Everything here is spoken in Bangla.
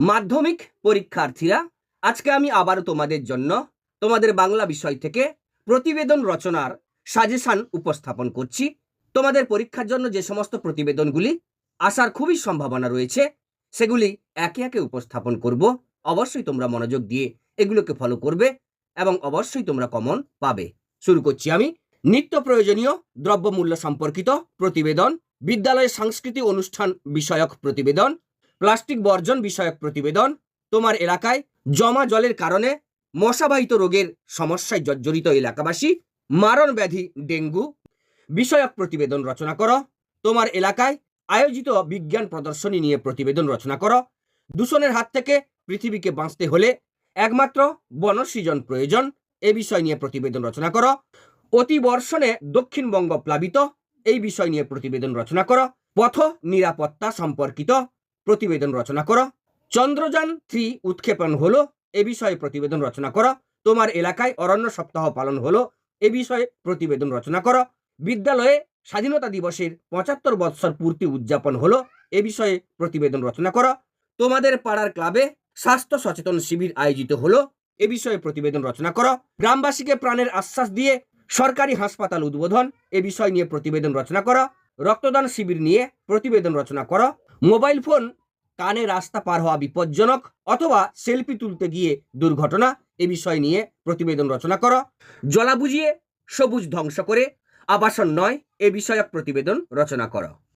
মাধ্যমিক পরীক্ষার্থীরা, আজকে আমি আবারও তোমাদের জন্য তোমাদের বাংলা বিষয় থেকে প্রতিবেদন রচনার সাজেশন উপস্থাপন করছি। তোমাদের পরীক্ষার জন্য যে সমস্ত প্রতিবেদনগুলি আসার খুবই সম্ভাবনা রয়েছে, সেগুলি একে একে উপস্থাপন করব। অবশ্যই তোমরা মনোযোগ দিয়ে এগুলোকে ফলো করবে এবং অবশ্যই তোমরা কমন পাবে। শুরু করছি আমি। নিত্য প্রয়োজনীয় দ্রব্যমূল্য সম্পর্কিত প্রতিবেদন, বিদ্যালয়ের সাংস্কৃতিক অনুষ্ঠান বিষয়ক প্রতিবেদন প্লাস্টিক বর্জন বিষয়ক প্রতিবেদন তোমার এলাকায় জমা জলের কারণে মশাবাহিত রোগের সমস্যায় জর্জরিত এলাকাবাসী, মারণ ব্যাধি, ডেঙ্গু বিষয়ক প্রতিবেদন রচনা করো। তোমার এলাকায় আয়োজিত বিজ্ঞান প্রদর্শনী নিয়ে প্রতিবেদন রচনা করো। দূষণের হাত থেকে পৃথিবীকে বাঁচতে হলে একমাত্র বনসৃজন প্রয়োজন, এ বিষয় নিয়ে প্রতিবেদন রচনা করো। অতি বর্ষণে দক্ষিণবঙ্গ প্লাবিত, এই বিষয় নিয়ে প্রতিবেদন রচনা করো। পথ নিরাপত্তা সম্পর্কিত প্রতিবেদন রচনা করো। চন্দ্রযান থ্রি উৎক্ষেপণ হলো, এ বিষয়ে প্রতিবেদন রচনা করো। তোমার এলাকায় অরণ্য সপ্তাহ পালন হলো, এ বিষয়ে প্রতিবেদন রচনা করো। বিদ্যালয়ে স্বাধীনতা দিবসের পঁচাত্তর বৎসর পূর্তি উদযাপন হলো, এ বিষয়ে প্রতিবেদন রচনা করো। তোমাদের পাড়ার ক্লাবে স্বাস্থ্য সচেতন শিবির আয়োজিত হলো, এ বিষয়ে প্রতিবেদন রচনা করো। গ্রামবাসীকে প্রাণের আশ্বাস দিয়ে সরকারি হাসপাতাল উদ্বোধন, এ বিষয় নিয়ে প্রতিবেদন রচনা করো। রক্তদান শিবির নিয়ে প্রতিবেদন রচনা করো। মোবাইল ফোন কানে রাস্তা পার হওয়া বিপজ্জনক অথবা সেলফি তুলতে গিয়ে দুর্ঘটনা, এ বিষয় নিয়ে প্রতিবেদন রচনা করো। জলা বুঝিয়ে সবুজ ধ্বংস করে আবাসন নয়, এ বিষয়ক প্রতিবেদন রচনা করো।